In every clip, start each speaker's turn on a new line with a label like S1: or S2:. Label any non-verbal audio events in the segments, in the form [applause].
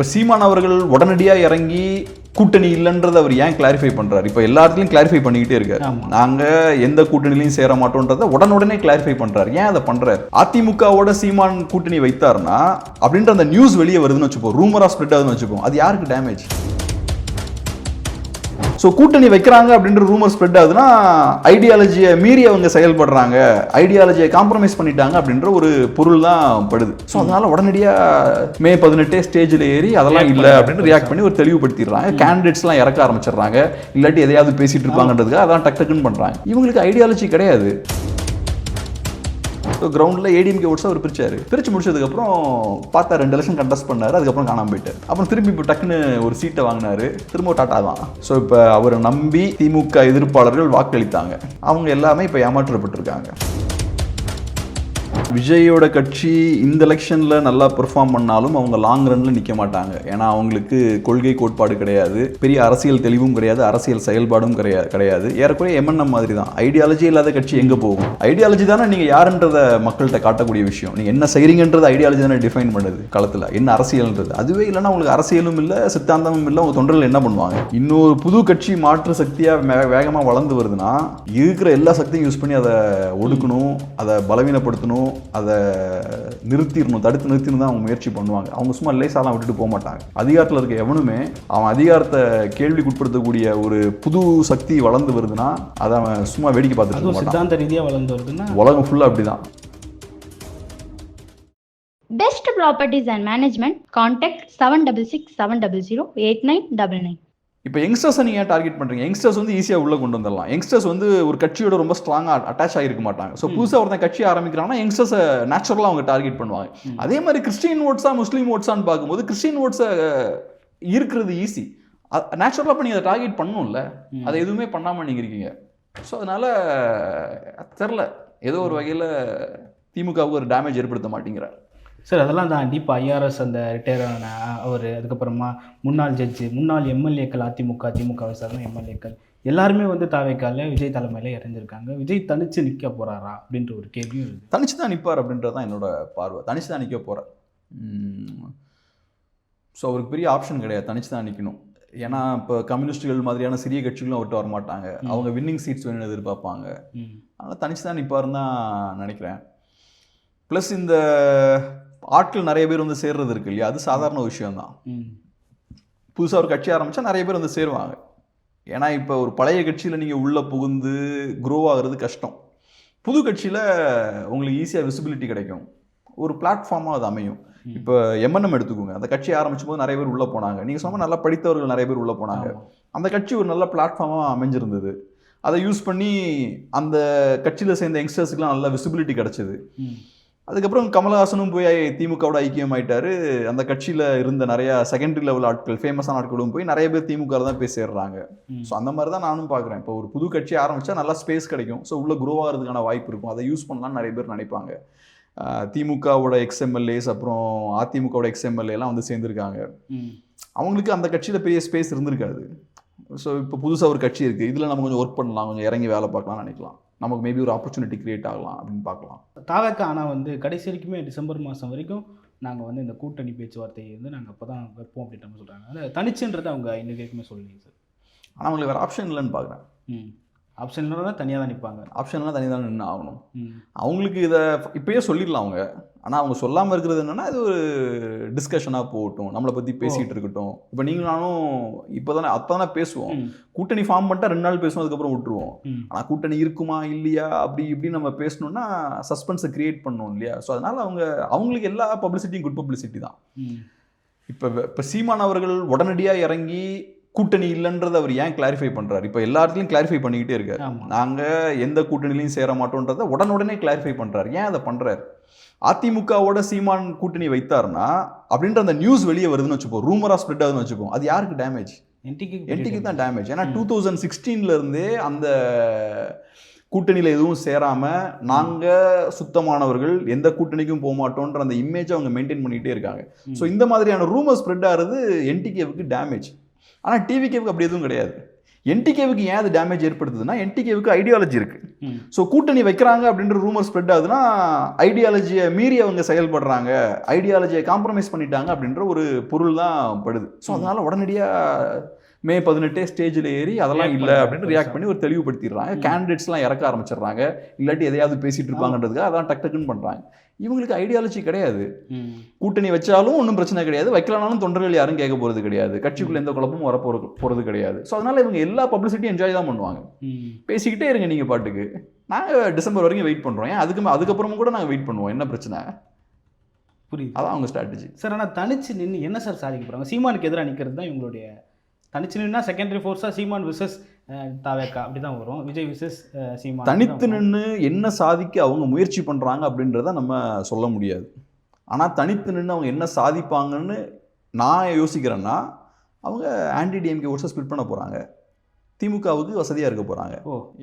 S1: இப்போ சீமான் அவர்கள் உடனடியாக இறங்கி கூட்டணி இல்லைன்றதை அவர் ஏன் கிளாரிஃபை பண்றாரு? இப்போ எல்லா இடத்துலையும் கிளாரிஃபை பண்ணிக்கிட்டே இருக்காரு.
S2: ஆமா.
S1: நாங்க எந்த கூட்டணிலையும் சேர மாட்டோன்றதை உடனுடனே கிளாரிஃபை பண்றாரு. ஏன் அதை பண்றாரு? அதிமுகவோட சீமான் கூட்டணி வைத்தாருன்னா அப்படின்ற அந்த நியூஸ் வெளியே வருதுன்னு வச்சுப்போம். ரூமரா ஸ்ப்ரெட் ஆகுதுன்னு வச்சுப்போம். அது யாருக்கு டேமேஜ் ஸோ கூட்டணி வைக்கிறாங்க அப்படின்ற ரூமர் ஸ்ப்ரெட் ஆகுதுன்னா ஐடியாலஜியை மீறி அவங்க செயல்படுறாங்க. ஐடியாலஜியை காம்ப்ரமைஸ் பண்ணிட்டாங்க அப்படின்ற ஒரு பொருள் தான் படுது. ஸோ அதனால உடனடியாக மே பதினெட்டே ஸ்டேஜில் ஏறி அதெல்லாம் இல்லை அப்படின்னு ரியாக்ட் பண்ணி ஒரு தெளிவுபடுத்திடுறாங்க. கேண்டிடேட்ஸ்லாம் இறக்க ஆரம்பிச்சிடுறாங்க. இல்லாட்டி எதையாவது பேசிட்டு இருப்பாங்கன்றதுக்கு அதான் டக் டக்குன்னு பண்ணுறாங்க இவங்களுக்கு ஐடியாலஜி கிடையாது. கிரவுண்டில் ஏடிஎம்கே ஓட்ஸ் அவர் பிரிச்சார். பிரித்து முடிச்சதுக்கப்புறம் பார்த்தா ரெண்டு எலெக்ஷன் கண்டஸ்ட் பண்ணார் அதுக்கப்புறம் காணாம போயிட்டார் அப்புறம் திரும்பி இப்போ டக்குன்னு ஒரு சீட்டை வாங்கினாரு. திரும்ப டாட்டா தான். ஸோ இப்போ அவரை நம்பி திமுக எதிர்ப்பாளர்கள் வாக்களித்தாங்க. அவங்க எல்லாமே இப்போ ஏமாற்றப்பட்டிருக்காங்க. விஜயோட கட்சி இந்த எலெக்ஷனில் நல்லா பெர்ஃபார்ம் பண்ணாலும் அவங்க லாங் ரன்ல நிற்க மாட்டாங்க. ஏன்னா அவங்களுக்கு கொள்கை கோட்பாடு கிடையாது. பெரிய அரசியல் தெளிவும் கிடையாது. அரசியல் செயல்பாடும் கிடையாது கிடையாது. ஏறக்குறைய எம்என்எம் மாதிரி தான் ஐடியாலஜி இல்லாத கட்சி எங்கே போகும்? ஐடியாலஜி தானே நீங்கள் யாருன்றத மக்கள்கிட்ட காட்டக்கூடிய விஷயம். நீங்கள் என்ன செய்கிறீங்கன்றது ஐடியாலஜி தானே டிஃபைன் பண்ணுது களத்தில். என்ன அரசியல்ன்றது? அதுவே இல்லைன்னா உங்களுக்கு அரசியலும் இல்லை சித்தாந்தமும் இல்லை. உங்கள் தொண்டர்கள் என்ன பண்ணுவாங்க? இன்னொரு புது கட்சி மாற்று சக்தியாக வேகமாக வளர்ந்து வருதுன்னா இருக்கிற எல்லா சக்தியும் யூஸ் பண்ணி அதை ஒடுக்கணும் அதை பலவீனப்படுத்தணும் அதை நிறுத்திடணும் தடுத்து நிறுத்திடணும் தான் அவங்க முயற்சி பண்ணுவாங்க. அவங்க சும்மா லேசாலாம் விட்டுட்டு போக மாட்டாங்க. அதிகாரத்தில் இருக்க எவனுமே அவன் அதிகாரத்தை கேள்விக்குட்படுத்தக்கூடிய ஒரு புது சக்தி வளர்ந்து வருதுன்னா அதை அவன் சும்மா வேடிக்கை பார்த்துட்டு
S2: சித்தாந்த ரீதியா வளர்ந்து வருதுன்னா?
S1: உலகம் ஃபுல்லாக அப்படிதான்.
S3: Best Properties and Management, contact 766700
S1: இப்போ யங்ஸ்டர்ஸை நீங்கள் ஏன் டார்கெட் பண்ணுறீங்க யங்ஸ்டர்ஸ் வந்து ஈஸியாக உள்ளே கொண்டு வந்துடலாம் யங்ஸ்டர்ஸ் வந்து ஒரு கட்சியோட ரொம்ப ஸ்ட்ராங்காக அட்டாச் ஆகிருக்க மாட்டாங்க. ஸோ புதுசாக ஒருத்தன் கட்சி ஆரம்பிக்கிறாங்கன்னா யங்ஸ்டர்ஸை நேச்சுரலாக அவங்க டார்கெட் பண்ணுவாங்க. அதே மாதிரி கிறிஸ்டின் ஓட்ஸா முஸ்லீம் ஓட்ஸான்னு பார்க்கும்போது கிறிஸ்டின் ஓட்ஸை இருக்கிறது ஈஸி நேச்சுரலாக இப்போ நீங்கள் அதை டார்கெட் பண்ணணும்ல. அதை எதுவுமே பண்ணாமல் நீங்கள் இருக்கீங்க. ஸோ அதனால் தெரில ஏதோ ஒரு வகையில் திமுகவுக்கு ஒரு டேமேஜ் ஏற்படுத்த மாட்டேங்கிறார்.
S2: சார் அதெல்லாம் தாண்டி இப்போ ஐஆர்எஸ் அந்த ரிட்டையர் ஆன அவர் அதுக்கப்புறமா முன்னாள் ஜட்ஜு முன்னாள் எம்எல்ஏக்கள் அதிமுக திமுகவை சார்ந்த எம்எல்ஏக்கள் எல்லாருமே வந்து தாவேக்கால விஜய் தலைமையில இறஞ்சிருக்காங்க விஜய் தனிச்சு நிற்க போறாரா அப்படின்ற ஒரு கேள்வியும் இருக்குது
S1: தனிச்சு தான் நிற்பார் அப்படின்றது தான் என்னோட பார்வை. தனிச்சு தான் நிற்க போகிறார் ஸோ அவருக்கு பெரிய ஆப்ஷன் கிடையாது. தனிச்சு தான் நிற்கணும் ஏன்னா இப்போ கம்யூனிஸ்டுகள் மாதிரியான சிறிய கட்சிகளும் அவர்கிட்ட வர மாட்டாங்க
S2: ம்.
S1: அவங்க வின்னிங் சீட்ஸ் வேணும்னு எதிர்பார்ப்பாங்க. அதனால் தனிச்சு தான் நிற்பாருன்னு தான் நினைக்கிறேன். ப்ளஸ் இந்த ஆட்கள் நிறைய பேர் வந்து சேர்றது இருக்கு இல்லையா? அது சாதாரண விஷயம்தான்.
S2: ம்.
S1: புதுசாக ஒரு கட்சி ஆரம்பித்தா நிறைய பேர் வந்து சேருவாங்க. ஏன்னா இப்போ ஒரு பழைய கட்சியில் நீங்கள் உள்ளே புகுந்து க்ரோ ஆகுறது கஷ்டம். புது கட்சியில் உங்களுக்கு ஈஸியாக விசிபிலிட்டி கிடைக்கும். ஒரு பிளாட்ஃபார்மாக அது அமையும். இப்போ எம்என்எம் எடுத்துக்கோங்க. அந்த கட்சி ஆரம்பிச்சும் போது நிறைய பேர் உள்ளே போனாங்க. நீங்கள் சொன்ன மாதிரி நல்லா படித்தவர்கள் நிறைய பேர் உள்ளே போனாங்க. அந்த கட்சி ஒரு நல்ல பிளாட்ஃபார்மாக அமைஞ்சிருந்தது. அதை யூஸ் பண்ணி அந்த கட்சியில் சேர்ந்த யங்ஸ்டர்ஸுக்குலாம் நல்ல விசிபிலிட்டி கிடச்சிது. அதுக்கப்புறம் கமலஹாசனும் போய் திமுகவோட ஐக்கியம் ஆயிட்டாரு அந்த கட்சியில் இருந்த நிறைய செகண்டரி லெவல் ஆட்கள் ஃபேமஸான ஆட்களும் போய் நிறைய பேர் திமுக தான் போய் சேர்றாங்க. ஸோ அந்த மாதிரி தான் நானும் பார்க்குறேன் இப்போ ஒரு புது கட்சி ஆரம்பிச்சா நல்லா ஸ்பேஸ் கிடைக்கும். ஸோ உள்ள க்ரோ ஆகிறதுக்கான வாய்ப்பு இருக்கும். அதை யூஸ் பண்ணலாம்னு நிறைய பேர் நினைப்பாங்க. திமுகவோட எக்ஸ்எம்எல்ஏஸ் அப்புறம் அதிமுகவோட எக்ஸ்எம்எல்ஏ எல்லாம் வந்து சேர்ந்துருக்காங்க. அவங்களுக்கு அந்த கட்சியில் பெரிய ஸ்பேஸ் இருந்திருக்காது. ஸோ இப்போ புதுசாக ஒரு கட்சி இருக்குது இதில் நம்ம கொஞ்சம் ஒர்க் பண்ணலாம். கொஞ்சம் இறங்கி வேலை பார்க்கலாம்னு நினைக்கலாம். நமக்கு மேபி ஒரு ஆப்பர்ச்சுனிட்டி கிரியேட் ஆகலாம் அப்படின்னு பார்க்கலாம்.
S2: தாவேக்கா ஆனால் வந்து கடைசி வரைக்குமே டிசம்பர் மாதம் வரைக்கும் நாங்கள் வந்து இந்த கூட்டணி பேச்சுவார்த்தையை வந்து நாங்கள் அப்போ தான் வைப்போம் அப்படின்ற மாதிரி சொல்கிறாங்க அது தனிச்சுன்றதை அவங்க இன்னும் வரைக்குமே சொல்லலைங்க சார்.
S1: ஆனால் அவங்களுக்கு வேறு ஆப்ஷன் இல்லைன்னு பார்க்குறேன்.
S2: ம் ஆப்ஷன் இல்லைனா தான் தனியாக தான் நிற்பாங்க
S1: ஆப்ஷன்லாம் தனி தான் நின்று ஆகணும். அவங்களுக்கு இதை இப்பயே சொல்லிடலாம் அவங்க. ஆனால் அவங்க சொல்லாமல் இருக்கிறது என்னன்னா இது ஒரு டிஸ்கஷனாக போகட்டும். நம்மளை பற்றி பேசிகிட்டு இருக்கட்டும். இப்போ நீங்களும் நானும் இப்போ தானே அப்போ தானே பேசுவோம். கூட்டணி ஃபார்ம் பண்ணிட்டா ரெண்டு நாள் பேசுவோம் அதுக்கப்புறம் விட்டுருவோம். ஆனால் கூட்டணி இருக்குமா இல்லையா அப்படி இப்படி நம்ம பேசணும்னா சஸ்பென்ஸை கிரியேட் பண்ணணும் இல்லையா? ஸோ அதனால் அவங்க அவங்களுக்கு எல்லா பப்ளிசிட்டியும் குட் பப்ளிசிட்டி தான். இப்போ இப்போ சீமான் அவர்கள் உடனடியாக இறங்கி கூட்டணி இல்லைன்றதை அவர் ஏன் கிளாரிஃபை பண்ணுறாரு இப்போ எல்லா இடத்துலையும் கிளாரிஃபை பண்ணிக்கிட்டே இருக்காரு. நாங்கள் எந்த கூட்டணிலையும் சேர மாட்டோன்றதை உடனுடனே கிளாரிஃபை பண்ணுறாரு ஏன் அதை பண்ணுறாரு அதிமுகவோட சீமான் கூட்டணி வைத்தாருன்னா அப்படின்ற அந்த நியூஸ் வெளியே வருதுன்னு வச்சுப்போம். ரூமரா ஸ்ப்ரெட் ஆகுதுன்னு வச்சுப்போம். அது யாருக்கு டேமேஜ்
S2: என்டிக்கு
S1: தான் டேமேஜ் ஏன்னா. டூ தௌசண்ட் சிக்ஸ்டீன்ல இருந்தே அந்த கூட்டணியில் எதுவும் சேராம நாங்க சுத்தமானவர்கள் எந்த கூட்டணிக்கும் போக மாட்டோன்ற அந்த இமேஜை அவங்க மெயின்டைன் பண்ணிட்டே இருக்காங்க. ஸோ இந்த மாதிரியான ரூமர் ஸ்ப்ரெட் ஆகிறது என்டிகேவுக்கு டேமேஜ் ஆனால் டிவிகேவுக்கு அப்படி எதுவும் கிடையாது. என்டிகேவுக்கு ஏன் அது டேமேஜ் ஏற்படுத்துதுன்னா என்டிகேவுக்கு ஐடியாலஜி இருக்கு.
S2: ம்.
S1: ஸோ கூட்டணி வைக்கிறாங்க அப்படின்ற ரூமர் ஸ்ப்ரெட் ஆகுதுன்னா ஐடியாலஜியை மீறி அவங்க செயல்படுறாங்க. ஐடியாலஜியை காம்ப்ரமைஸ் பண்ணிட்டாங்க அப்படின்ற ஒரு பொருள் தான் படுது. ஸோ அதனால உடனடியாக மே பதினெட்டே ஸ்டேஜில் ஏறி அதெல்லாம் இல்லை அப்படின்னு ரியாக்ட் பண்ணி ஒரு தெளிவுபடுத்திடுறாங்க. கேண்டிடேட்ஸ்லாம் இறக்க ஆரம்பிச்சிடுறாங்க. இல்லாட்டி எதையாவது பேசிட்டு இருப்பாங்கன்றதுக்காக அதான் டக் டக்குன்னு பண்ணுறாங்க இவங்களுக்கு ஐடியாலஜி கிடையாது. கூட்டணி வச்சாலும் ஒன்றும் பிரச்சனை கிடையாது. வைக்கலனாலும் தொண்டர்கள் யாரும் கேட்க போகிறது கிடையாது. கட்சிக்குள்ள எந்த குழப்பமும் வர போகிறது கிடையாது. ஸோ அதனால இவங்க எல்லா பப்ளிசிட்டியும் என்ஜாய் தான் பண்ணுவாங்க. பேசிக்கிட்டே இருங்க நீங்கள் பாட்டுக்கு. நாங்கள் டிசம்பர் வரைக்கும் வெயிட் பண்ணுறோம் ஏன்? அதுக்கு அதுக்கப்புறமும் கூட நாங்கள் வெயிட் பண்ணுவோம். என்ன பிரச்சனை?
S2: புரியுது.
S1: அதான் அவங்க ஸ்ட்ராட்டஜி
S2: சார் ஆனால் தனிச்சு நின்று என்ன சார் சாதிக்க போகிறாங்க சீமானுக்கு எதிராக நிற்கிறது தான் இவங்களுடைய தனிச்சு நின்னா செகண்டரி ஃபோர்ஸாக சீமான் விசஸ் தாவேக்கா. அப்படி தான் வரும். விஜய் விசஸ் சீமான்.
S1: தனித்து நின்று என்ன சாதிக்க அவங்க முயற்சி பண்ணுறாங்க அப்படின்றத நம்ம சொல்ல முடியாது. ஆனால் தனித்து நின்று அவங்க என்ன சாதிப்பாங்கன்னு நான் யோசிக்கிறேன்னா அவங்க ஆன்டி டிஎம்கே ஓட்ஸை ஸ்பிட் பண்ண போகிறாங்க திமுகவுக்கு வசதியாக இருக்க போகிறாங்க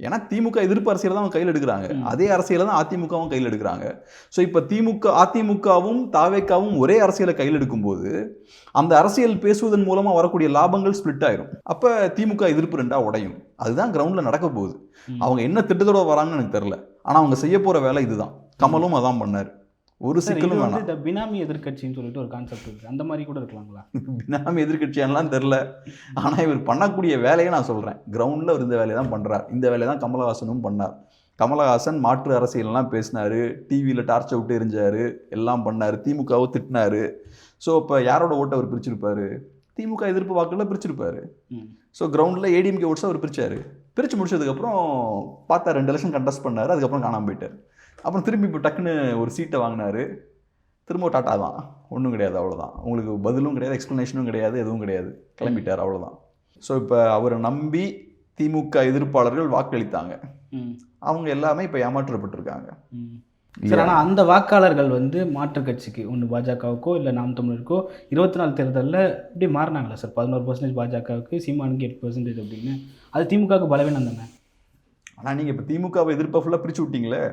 S1: ஏன்னா திமுக எதிர்ப்பு அரசியலை தான் அவங்க கையில் எடுக்கிறாங்க. அதே அரசியலை தான் அதிமுகவும் கையில் எடுக்கிறாங்க. ஸோ இப்போ திமுக அதிமுகவும் தாவேக்காவும் ஒரே அரசியலை கையில் எடுக்கும்போது அந்த அரசியல் பேசுவதன் மூலமாக வரக்கூடிய லாபங்கள் ஸ்ப்ளிட் ஆயிரும். அப்போ திமுக எதிர்ப்பு ரெண்டா உடையும். அதுதான் கிரவுண்டில் நடக்க போகுது. அவங்க என்ன திட்டத்தோட வராங்கன்னு எனக்கு தெரில ஆனால் அவங்க செய்ய போகிற வேலை இதுதான். கமலும் அதான் பண்ணார். ஒரு சிக்கலும் வேணாம்.
S2: இந்த பினாமி எதிர்க்கட்சின்னு சொல்லிட்டு ஒரு கான்செப்ட் இருக்கு. அந்த மாதிரி கூட இருக்கலாங்களா? [laughs]
S1: பினாமி எதிர்கட்சியானலாம் தெரில ஆனால் இவர் பண்ணக்கூடிய வேலையை நான் சொல்கிறேன் கிரவுண்டில் அவர் இந்த வேலையை தான் பண்ணுறார் இந்த வேலையை தான் கமலஹாசனும் பண்ணார். கமலஹாசன் மாற்று அரசியல்லாம் பேசினார். டிவியில் டார்ச் விட்டு எரிஞ்சார். எல்லாம் பண்ணார். திமுகவை திட்டினாரு. ஸோ இப்போ யாரோட ஓட்டை அவர் பிரிச்சிருப்பாரு? திமுக எதிர்ப்பு வாக்குல பிரிச்சிருப்பாரு. ஸோ கிரவுண்டில் ஏடிஎம்கே ஓட்ஸ் அவர் பிரிச்சாரு. பிரித்து முடிச்சதுக்கப்புறம் பார்த்தா ரெண்டு எலெக்ஷன் கண்டஸ்ட் பண்ணார். அதுக்கப்புறம் காணாமல் போயிட்டார். அப்புறம் திரும்பி இப்போ டக்குன்னு ஒரு சீட்டை வாங்கினாரு. திரும்ப டாட்டா தான். ஒன்றும் கிடையாது அவ்வளோதான் உங்களுக்கு பதிலும் கிடையாது எக்ஸ்ப்ளனேஷனும் கிடையாது எதுவும் கிடையாது. கிளம்பிட்டார் அவ்வளோதான் ஸோ இப்போ அவரை நம்பி திமுக எதிர்ப்பாளர்கள் வாக்களித்தாங்க. அவங்க எல்லாமே இப்போ ஏமாற்றப்பட்டிருக்காங்க.
S2: சார் ஆனால் அந்த வாக்காளர்கள் வந்து மாற்றுக் கட்சிக்கு ஒன்று பாஜகவுக்கோ இல்லை நாம் தமிழருக்கோ இருபத்தி நாலு தேர்தலில் இப்படி மாறினாங்களா சார்? பதினோரு பர்சன்டேஜ் பாஜகவுக்கு சீமானுக்கு எட்டு பர்சன்டேஜ் அப்படின்னு. அது திமுகவுக்கு பலவீனம் தானே?
S1: ஆனால் நீங்கள் இப்போ திமுகவை எதிர்ப்பை ஃபுல்லாக பிரிச்சு விட்டீங்களே.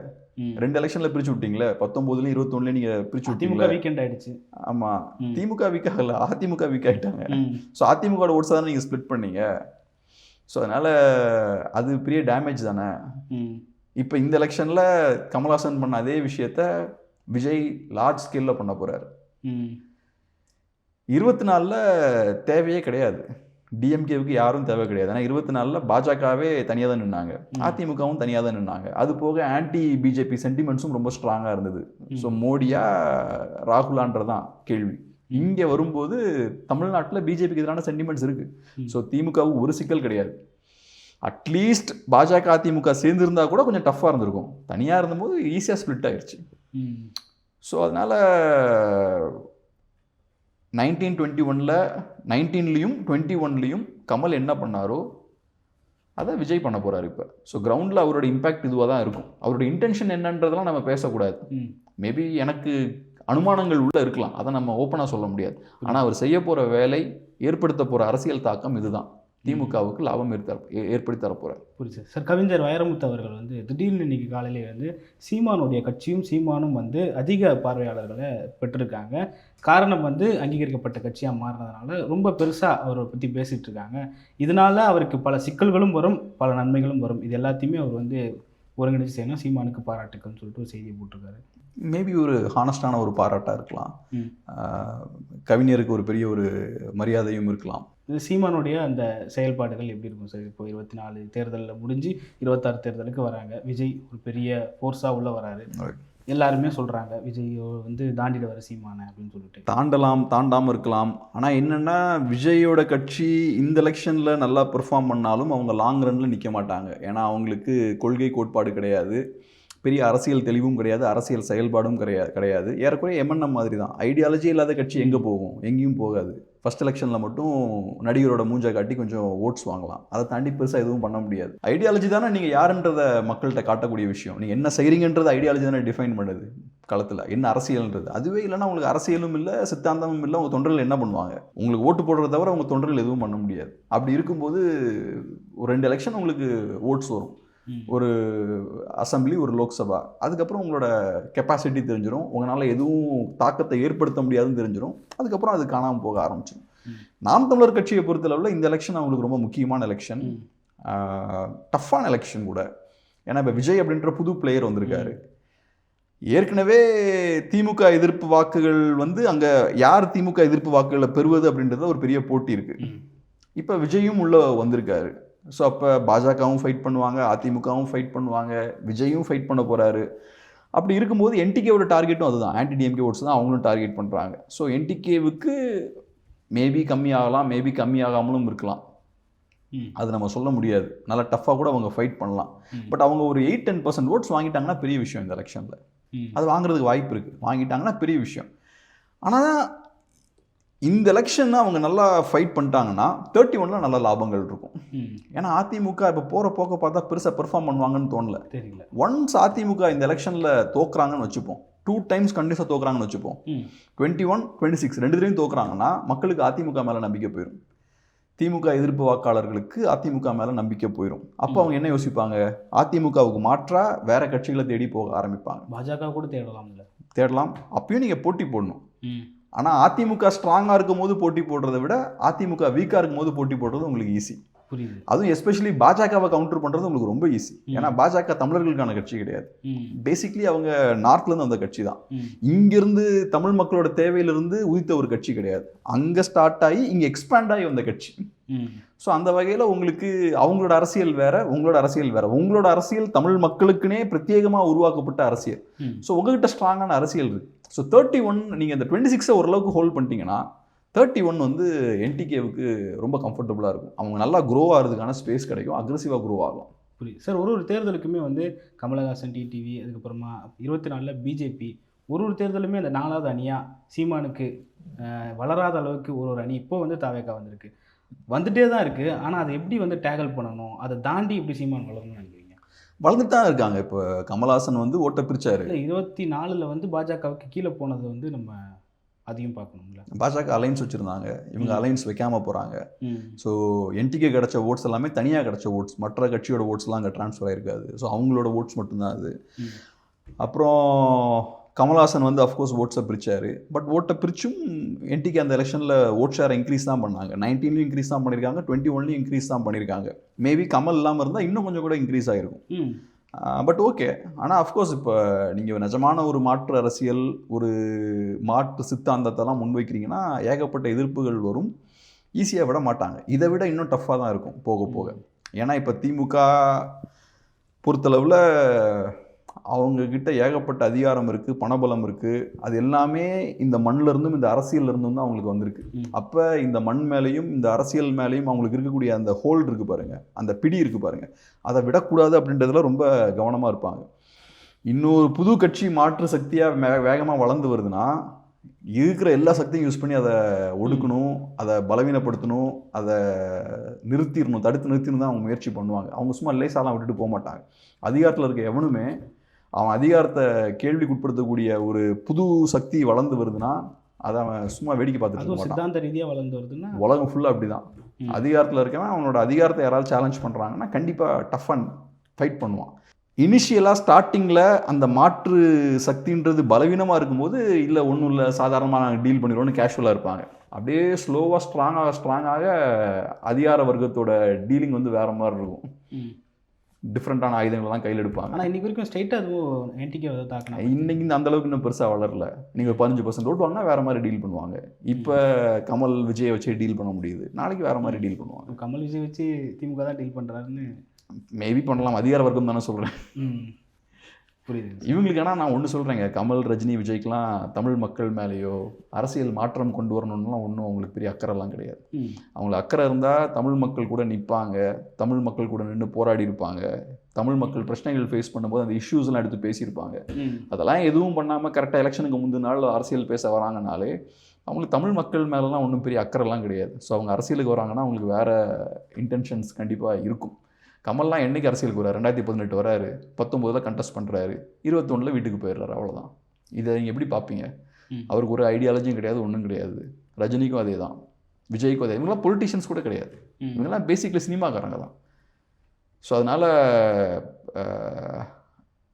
S1: ரெண்டு எலெக்ஷனில் பிரிச்சு விட்டீங்களே? பத்தொம்போதுலையும் இருபத்தொன்னுலையும் நீங்கள் பிரிச்சு
S2: திமுக வீக்கெண்ட் ஆயிடுச்சு.
S1: ஆமாம்
S2: ம்.
S1: திமுக வீக் ஆகல அதிமுக வீக் ஆகிட்டாங்க
S2: ம்.
S1: ஸோ அதிமுக ஓட்ஸ் தானே நீங்கள் ஸ்ப்ளிட் பண்ணீங்க. ஸோ அதனால் அது பெரிய டேமேஜ் தானே. இப்போ இந்த எலெக்ஷனில் கமல்ஹாசன் பண்ண அதே விஷயத்த விஜய் லார்ஜ் ஸ்கேலில் பண்ண போகிறார்
S2: ம்.
S1: இருபத்தி நாலில் தேவையே கிடையாது. டிஎம்கேவுக்கு யாரும் தேவை கிடையாது. ஏன்னா இருபத்தி நாலில் பாஜகவே தனியாக தான் நின்னாங்க. அதிமுகவும் தனியாக தான் நின்னாங்க. அது போக ஆன்டி பிஜேபி சென்டிமெண்ட்ஸும் ரொம்ப ஸ்ட்ராங்காக இருந்தது. ஸோ மோடியா ராகுலான்றதான் கேள்வி. இங்கே வரும்போது தமிழ்நாட்டில் பிஜேபிக்கு எதிரான சென்டிமெண்ட்ஸ் இருக்கு. ஸோ திமுகவுக்கு ஒரு சிக்கல் கிடையாது. அட்லீஸ்ட் பாஜக அதிமுக சேர்ந்துருந்தா கூட கொஞ்சம் டஃப்பாக இருந்திருக்கும். தனியாக இருந்தபோது ஈஸியாக ஸ்ப்ளிட் ஆயிடுச்சு. ஸோ அதனால் நைன்டீன் டுவெண்ட்டி ஒனில் நைன்டீன்லேயும் டுவெண்ட்டி ஒன்லேயும் கமல் என்ன பண்ணாரோ அதை விஜய் பண்ண போகிறார் இப்போ. ஸோ கிரவுண்டில் அவரோட இம்பாக்ட் இதுவாக தான் இருக்கும். அவரோட இன்டென்ஷன் என்னன்றதெல்லாம் நம்ம பேசக்கூடாது. மேபி எனக்கு அனுமானங்கள் உள்ள இருக்கலாம். அதை நம்ம ஓப்பனாக சொல்ல முடியாது. ஆனால் அவர் செய்ய போகிற வேலை ஏற்படுத்த போகிற அரசியல் தாக்கம் இதுதான். திமுகவுக்கு லாபம் ஏற்ப ஏற்படுத்தி தரப்போகிறார்
S2: புரியுது சார். கவிஞர் வைரமுத்து அவர்கள் வந்து திடீர்னு இன்னைக்கு காலையிலே வந்து சீமானுடைய கட்சியும் சீமானும் வந்து அதிக பார்வையாளர்களை பெற்றிருக்காங்க. காரணம் வந்து அங்கீகரிக்கப்பட்ட கட்சியாக மாறினதுனால ரொம்ப பெருசாக அவரை பற்றி பேசிகிட்டு இருக்காங்க. இதனால அவருக்கு பல சிக்கல்களும் வரும் பல நன்மைகளும் வரும். இது எல்லாத்தையுமே அவர் வந்து ஒருங்கிணைச்சு செய்யணும் சீமானுக்கு பாராட்டுக்கள்னு சொல்லிட்டு ஒரு செய்தியை போட்டிருக்காரு.
S1: மேபி ஒரு ஹானஸ்டான ஒரு பாராட்டாக இருக்கலாம். கவிஞருக்கு ஒரு பெரிய ஒரு மரியாதையும் இருக்கலாம்.
S2: இது சீமானுடைய அந்த செயல்பாடுகள் எப்படி இருக்கும் சார்? இப்போ இருபத்தி நாலு தேர்தலில் முடிஞ்சு இருபத்தாறு தேர்தலுக்கு வராங்க. விஜய் ஒரு பெரிய ஃபோர்ஸாக உள்ள வராரு. எல்லாருமே சொல்கிறாங்க விஜய் வந்து தாண்டிடுவார் சீமானை அப்படின்னு சொல்லிட்டு.
S1: தாண்டலாம் தாண்டாமல் இருக்கலாம். ஆனால் என்னென்னா விஜயோட கட்சி இந்த எலெக்ஷனில் நல்லா பெர்ஃபார்ம் பண்ணாலும் அவங்க லாங் ரன்னில் நிற்க மாட்டாங்க. ஏன்னா அவங்களுக்கு கொள்கை கோட்பாடு கிடையாது. பெரிய அரசியல் தெளிவும் கிடையாது. அரசியல் செயல்பாடும் கிடையாது கிடையாது. ஏறக்குறைய எம்என்எம் மாதிரி தான் ஐடியாலஜி இல்லாத கட்சி எங்கே போகும்? எங்கேயும் போகாது. ஃபர்ஸ்ட் எலெக்ஷனில் மட்டும் நடிகரோட மூஞ்சை காட்டி கொஞ்சம் ஓட்ஸ் வாங்கலாம். அதை தாண்டி பெருசாக எதுவும் பண்ண முடியாது. ஐடியாலஜி தானே நீங்கள் யாருன்றத மக்கள்கிட்ட காட்டக்கூடிய விஷயம். நீங்கள் என்ன செய்கிறீங்கன்றது ஐடியாலஜி தானே டிஃபைன் பண்ணுது களத்தில். என்ன அரசியல்ன்றது? அதுவே இல்லைன்னா உங்களுக்கு அரசியலும் இல்லை சித்தாந்தமும் இல்லை உங்கள் தொண்டர்கள் என்ன பண்ணுவாங்க? உங்களுக்கு ஓட்டு போடுறத தவிர உங்கள் தொண்டர்கள் எதுவும் பண்ண முடியாது. அப்படி இருக்கும்போது ஒரு ரெண்டு எலெக்ஷன் உங்களுக்கு ஓட்ஸ் வரும். ஒரு அசம்பிளி ஒரு லோக்சபா. அதுக்கப்புறம் உங்களோட கெப்பாசிட்டி தெரிஞ்சிடும் உங்களால் எதுவும் தாக்கத்தை ஏற்படுத்த முடியாதுன்னு தெரிஞ்சிடும் அதுக்கப்புறம் அது காணாமல் போக ஆரம்பிச்சிடும். நாம் தமிழர் கட்சியை பொறுத்தளவில் இந்த எலெக்ஷன் அவங்களுக்கு ரொம்ப முக்கியமான எலெக்ஷன். டஃப்பான எலெக்ஷன் கூட. ஏன்னா இப்போ விஜய் அப்படின்ற புது பிளேயர் வந்திருக்காரு. ஏற்கனவே திமுக எதிர்ப்பு வாக்குகள் வந்து அங்கே யார் திமுக எதிர்ப்பு வாக்குகளை பெறுவது அப்படின்றத ஒரு பெரிய போட்டி இருக்கு.
S2: ம்.
S1: இப்போ விஜயும் உள்ள வந்திருக்காரு. ஸோ அப்போ பாஜகவும் ஃபைட் பண்ணுவாங்க அதிமுகவும் ஃபைட் பண்ணுவாங்க விஜயும் ஃபைட் பண்ண போறாரு. அப்படி இருக்கும்போது என்டிகேவோட டார்கெட்டும் அதுதான். ஆன்டி டிஎம்கே ஓட்ஸ் தான் அவங்களும் டார்கெட் பண்ணுறாங்க ஸோ என்டிகேவுக்கு மேபி கம்மியாகலாம் மேபி கம்மியாகாமலும் இருக்கலாம். அது நம்ம சொல்ல முடியாது. நல்லா டஃப்பாக கூட அவங்க ஃபைட் பண்ணலாம். பட் அவங்க ஒரு எயிட் டென் பர்சன்ட் ஓட்ஸ் வாங்கிட்டாங்கன்னா பெரிய விஷயம் இந்த எலெக்ஷனில். அது வாங்குறதுக்கு வாய்ப்பு இருக்குது வாங்கிட்டாங்கன்னா பெரிய விஷயம். ஆனால் இந்த எலெக்ஷன் அவங்க நல்லா ஃபைட் பண்ணிட்டாங்கன்னா தேர்ட்டி ஒன்ல நல்ல லாபங்கள் இருக்கும். ஏன்னா அதிமுக இப்போ போகிற போக்க பார்த்தா பெருசாக பெர்ஃபார்ம் பண்ணுவாங்கன்னு தோணல.
S2: தெரியல.
S1: ஒன்ஸ் அதிமுக இந்த எலெக்ஷனில் தோக்குறாங்கன்னு வச்சுப்போம். டூ டைம்ஸ் கண்டிப்பாக தோக்குறாங்கன்னு வச்சுப்போம். டுவெண்ட்டி ஒன் டுவெண்ட்டி சிக்ஸ் ரெண்டு தடவையும் தோக்குறாங்கன்னா மக்களுக்கு அதிமுக மேலே நம்பிக்கை போயிடும் திமுக எதிர்ப்பு வாக்காளர்களுக்கு அதிமுக மேலே நம்பிக்கை போயிடும் அப்போ அவங்க என்ன யோசிப்பாங்க? அதிமுகவுக்கு மாற்றா வேற கட்சிகளை தேடி போக ஆரம்பிப்பாங்க.
S2: பாஜக கூட தேடலாம்ல.
S1: தேடலாம். அப்பயும் நீங்கள் போட்டி போடணும். ஆனால் அதிமுக ஸ்ட்ராங்காக இருக்கும் போது போட்டி போடுறதை விட அதிமுக வீக்காக இருக்கும் போது போட்டி போடுறது உங்களுக்கு ஈஸி
S2: புரியுது.
S1: அதுவும் எஸ்பெஷலி பாஜகவை கவுண்டர் பண்ணுறது உங்களுக்கு ரொம்ப ஈஸி ஏன்னா பாஜக தமிழர்களுக்கான கட்சி கிடையாது. பேசிக்லி அவங்க நார்த்லேருந்து வந்த கட்சி தான். இங்கிருந்து தமிழ் மக்களோட தேவையிலிருந்து உதித்த ஒரு கட்சி கிடையாது. அங்கே ஸ்டார்ட் ஆகி இங்கே எக்ஸ்பேண்ட் ஆகி வந்த கட்சி. ஸோ அந்த வகையில் உங்களுக்கு அவங்களோட அரசியல் வேற உங்களோட அரசியல் வேற. உங்களோட அரசியல் தமிழ் மக்களுக்குனே பிரத்யேகமாக உருவாக்கப்பட்ட அரசியல். ஸோ உங்ககிட்ட ஸ்ட்ராங்கான அரசியல் இருக்கு. ஸோ தேர்ட்டி ஒன் நீங்கள் இந்த டுவெண்ட்டி சிக்ஸை ஓரளவுக்கு ஹோல்ட் பண்ணிட்டீங்கன்னா தேர்ட்டி ஒன் வந்து என்டிகேவுக்கு ரொம்ப கம்ஃபர்டபுளாக இருக்கும். அவங்க நல்லா க்ரோ ஆகிறதுக்கான ஸ்பேஸ் கிடைக்கும். அக்ரெசிவாக க்ரோ ஆகலாம்
S2: புரியுது. சார் ஒரு ஒரு தேர்தலுக்குமே வந்து கமலஹாசன் டிடிவி அதுக்கப்புறமா இருபத்தி நாலில் பிஜேபி ஒரு ஒரு தேர்தலுமே அந்த நாலாவது அணியாக சீமானுக்கு வளராத அளவுக்கு ஒரு ஒரு அணி இப்போ வந்து தாவேக்கா வந்திருக்கு. வந்துட்டே தான் இருக்குது ஆனால் அதை எப்படி வந்து டேக்கிள் பண்ணணும்? அதை தாண்டி எப்படி சீமான் வளரணும்னு நினைக்கிறீங்க?
S1: வளர்ந்துட்டு தான் இருக்காங்க. இப்போ கமல்ஹாசன் வந்து ஓட்ட பிரிச்சாரு.
S2: இல்லை இருபத்தி நாலில் வந்து பாஜகவுக்கு கீழே போனது வந்து நம்ம அதையும் பார்க்கணும்ல.
S1: பாஜக அலைன்ஸ் வச்சுருந்தாங்க. இவங்க. அலைன்ஸ் வைக்காம போகிறாங்க ஸோ என்டிகே கிடைச்ச ஓட்ஸ் எல்லாமே தனியாக கிடைச்ச ஓட்ஸ் மற்ற கட்சியோட ஓட்ஸ்லாம் அங்கே ட்ரான்ஸ்ஃபர் ஆயிருக்காது. ஸோ அவங்களோட ஓட்ஸ் மட்டும்தான் அது. அப்புறம் கமல்ஹாசன் வந்து அஃப்கோர்ஸ் ஓட்ஸை பிரிச்சாரு. பட் ஓட்டை பிரிச்சும் என்டிகே அந்த எலெக்ஷனில் ஓட் ஷேர் இன்க்ரீஸ் தான் பண்ணாங்க. நைன்டீன்லையும் இன்க்ரீஸ் தான் பண்ணியிருக்காங்க டுவெண்ட்டி ஒன்லையும் இன்க்ரீஸ் தான் பண்ணியிருக்காங்க மேபி கமல் இல்லாமல் இருந்தால் இன்னும் கொஞ்சம் கூட இன்க்ரீஸ் ஆகிருக்கும் பட் ஓகே ஆனால் அஃப்கோர்ஸ் இப்போ நீங்கள் நிஜமான ஒரு மாற்று அரசியல் ஒரு மாற்று சித்தாந்தத்தெல்லாம் முன்வைக்கிறீங்கன்னா ஏகப்பட்ட எதிர்ப்புகள் வரும். ஈஸியாக விட மாட்டாங்க. இதை விட இன்னும் டஃப்பாக தான் இருக்கும் போக போக. ஏன்னா இப்போ திமுக பொறுத்தளவில் அவங்கக்கிட்ட ஏகப்பட்ட அதிகாரம் இருக்குது பணபலம் இருக்குது அது எல்லாமே இந்த மண்ணுல இருந்தும் இந்த அரசியல்ல இருந்தும் தான் அவங்களுக்கு வந்திருக்கு.
S2: ம்.
S1: அப்போ இந்த மண் மேலேயும் இந்த அரசியல் மேலேயும் அவங்களுக்கு இருக்கக்கூடிய அந்த ஹோல்டு இருக்குது பாருங்க. அந்த பிடி இருக்குது பாருங்க. அதை விடக்கூடாது அப்படின்றதுல ரொம்ப கவனமாக இருப்பாங்க. இன்னொரு புது கட்சி மாற்று சக்தியாக வே வேகமாக வளர்ந்து வருதுன்னா இருக்கிற எல்லா சக்தியும் யூஸ் பண்ணி அதை ஒடுக்கணும் அதை பலவீனப்படுத்தணும் அதை நிறுத்திடணும் தடுத்து நிறுத்திடணும் தான் அவங்க முயற்சி பண்ணுவாங்க. அவங்க சும்மா லேசாலாம் விட்டுட்டு போக மாட்டாங்க. அதிகாரத்தில் இருக்க எவனுமே அவன் அதிகாரத்தை கேள்விக்குட்படுத்தக்கூடிய ஒரு புது சக்தி வளர்ந்து வருதுன்னா அதை அவன் சும்மா வேடிக்கை பார்த்துட்டு
S2: சித்தாந்த ரீதியாக வளர்ந்து வருதுன்னா?
S1: உலகம் ஃபுல்லாக அப்படி தான். அதிகாரத்தில் இருக்கவன் அவனோட அதிகாரத்தை யாராவது சேலஞ்ச் பண்ணுறாங்கன்னா கண்டிப்பாக டஃப் அண்ட் ஃபைட் பண்ணுவான். இனிஷியலாக ஸ்டார்டிங்கில் அந்த மாற்று சக்தின்றது பலவீனமாக இருக்கும்போது இல்லை ஒன்றும் இல்லை சாதாரணமாக நாங்கள் டீல் பண்ணிடுவோம்னு கேஷுவலாக இருப்பாங்க. அப்படியே ஸ்லோவாக ஸ்ட்ராங்காக ஸ்ட்ராங்காக அதிகார வர்க்கத்தோட டீலிங் வந்து வேறு மாதிரி இருக்கும். டிஃப்ரெண்ட்டான ஆயுதங்கள்லாம் கையில் எடுப்பாங்க
S2: ஆனால் இன்னைக்கு வரைக்கும் ஸ்ட்ரைட்டாக அதுவும் என்டிகே வந்து தாக்கணும்
S1: இன்னைக்கு இந்த அந்த அளவுக்கு இன்னும் பெருசாக வளரல. நீங்கள் பதினஞ்சு பர்சன்ட் ஓட்டு வாங்கினா வேறு மாதிரி டீல் பண்ணுவாங்க. இப்போ கமல் விஜயை வச்சே டீல் பண்ண முடியுது. நாளைக்கு வேறு மாதிரி டீல் பண்ணுவாங்க.
S2: கமல் விஜய் வச்சு திமுக தான் டீல் பண்ணுறாருன்னு
S1: மேபி பண்ணலாம். அதிகார வர்க்கம் தானே சொல்கிறேன்
S2: புரியுது
S1: இவங்களுக்கு ஆனால் நான் ஒன்று சொல்கிறேங்க கமல் ரஜினி விஜய்க்கெலாம் தமிழ் மக்கள் மேலேயோ அரசியல் மாற்றம் கொண்டு வரணும்னுலாம் ஒன்றும் அவங்களுக்கு பெரிய அக்கறைலாம் கிடையாது. அவங்களுக்கு அக்கறை இருந்தால் தமிழ் மக்கள் கூட நிற்பாங்க தமிழ் மக்கள் கூட நின்று போராடி இருப்பாங்க. தமிழ் மக்கள் பிரச்சனைகள் ஃபேஸ் பண்ணும்போது அந்த இஷ்யூஸ்லாம் எடுத்து பேசியிருப்பாங்க. அதெல்லாம் எதுவும் பண்ணாமல் கரெக்டாக எலெக்ஷனுக்கு முந்தின நாள் அரசியல் பேச வராங்கனாலே அவங்களுக்கு தமிழ் மக்கள் மேலெலாம் ஒன்றும் பெரிய அக்கறைலாம் கிடையாது. ஸோ அவங்க அரசியலுக்கு வராங்கன்னா அவங்களுக்கு வேறு இன்டென்ஷன்ஸ் கண்டிப்பாக இருக்கும். கமல்லாம் என்னைக்கு அரசியலுக்கு வராரு ரெண்டாயிரத்தி பதினெட்டு வராரு. பத்தொம்போதில் கண்டெஸ்ட் பண்ணுறாரு இருபத்தொன்னில் வீட்டுக்கு போயிடுறாரு அவ்வளோதான் இதை நீங்கள் எப்படி பார்ப்பீங்க. அவருக்கு ஒரு ஐடியாலஜியும் கிடையாது ஒன்றும் கிடையாது. ரஜினிக்கும் அதே தான் விஜய்க்கும் அதே. இவங்களாம் பொலிட்டிஷியன்ஸ் கூட கிடையாது. இவங்கெல்லாம் பேசிக்கலி சினிமாக்காரங்க தான். ஸோ அதனால்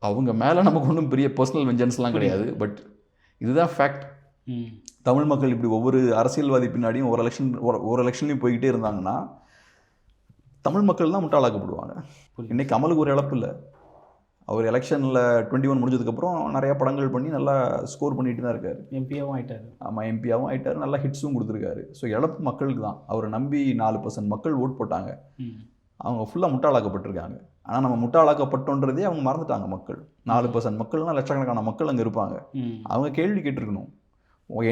S1: அவங்க மேலே நமக்கு ஒன்றும் பெரிய பர்சனல் வெஞ்சன்ஸ்லாம் கிடையாது. பட் இதுதான் ஃபேக்ட் தமிழ் மக்கள் இப்படி ஒவ்வொரு அரசியல்வாதி பின்னாடியும் ஒரு எலெக்ஷன் ஒரு ஒரு எலெக்ஷன்லையும் போய்கிட்டே இருந்தாங்கன்னா தமிழ் மக்கள் தான் முட்டாளாக்கப்படுவாங்க.
S2: புரியுது.
S1: இன்னைக்கு கமலுக்கு ஒரு இழப்பு இல்லை. அவர் எலெக்ஷனில் டுவெண்ட்டி ஒன் முடிஞ்சதுக்கப்புறம் நிறையா படங்கள் பண்ணி நல்லா ஸ்கோர் பண்ணிட்டு தான் இருக்காரு.
S2: எம்பியாவும் ஆயிட்டாரு.
S1: ஆமாம் எம்பியாகவும் ஆயிட்டார். நல்லா ஹிட்ஸும் கொடுத்துருக்காரு. ஸோ இழப்பு மக்களுக்கு தான். அவரை நம்பி நாலு பர்சன்ட் மக்கள் ஓட் போட்டாங்க. அவங்க ஃபுல்லாக முட்டாளாக்கப்பட்டிருக்காங்க. ஆனால் நம்ம முட்டாளாக்கப்பட்டோன்றதே அவங்க மறந்துட்டாங்க மக்கள். நாலு பர்சன்ட் மக்கள்னா லட்சக்கணக்கான மக்கள் அங்கே இருப்பாங்க. அவங்க கேள்வி கேட்டிருக்கணும்.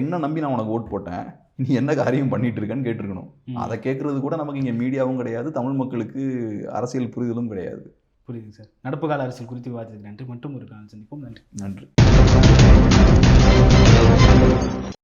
S1: என்ன நம்பி நான் உனக்கு ஓட் போட்டேன்? நீ என்ன காரியம் பண்ணிட்டு இருக்கேன்னு கேட்டிருக்கணும். அதை கேட்கறது கூட நமக்கு இங்கே மீடியாவும் கிடையாது தமிழ் மக்களுக்கு அரசியல் புரிதலும் கிடையாது.
S2: புரியுது சார். நடப்பு கால அரசியல் குறித்து விவாதித்தது நன்றி. மற்றும் ஒரு காலம் சந்திப்போம். நன்றி.
S1: நன்றி.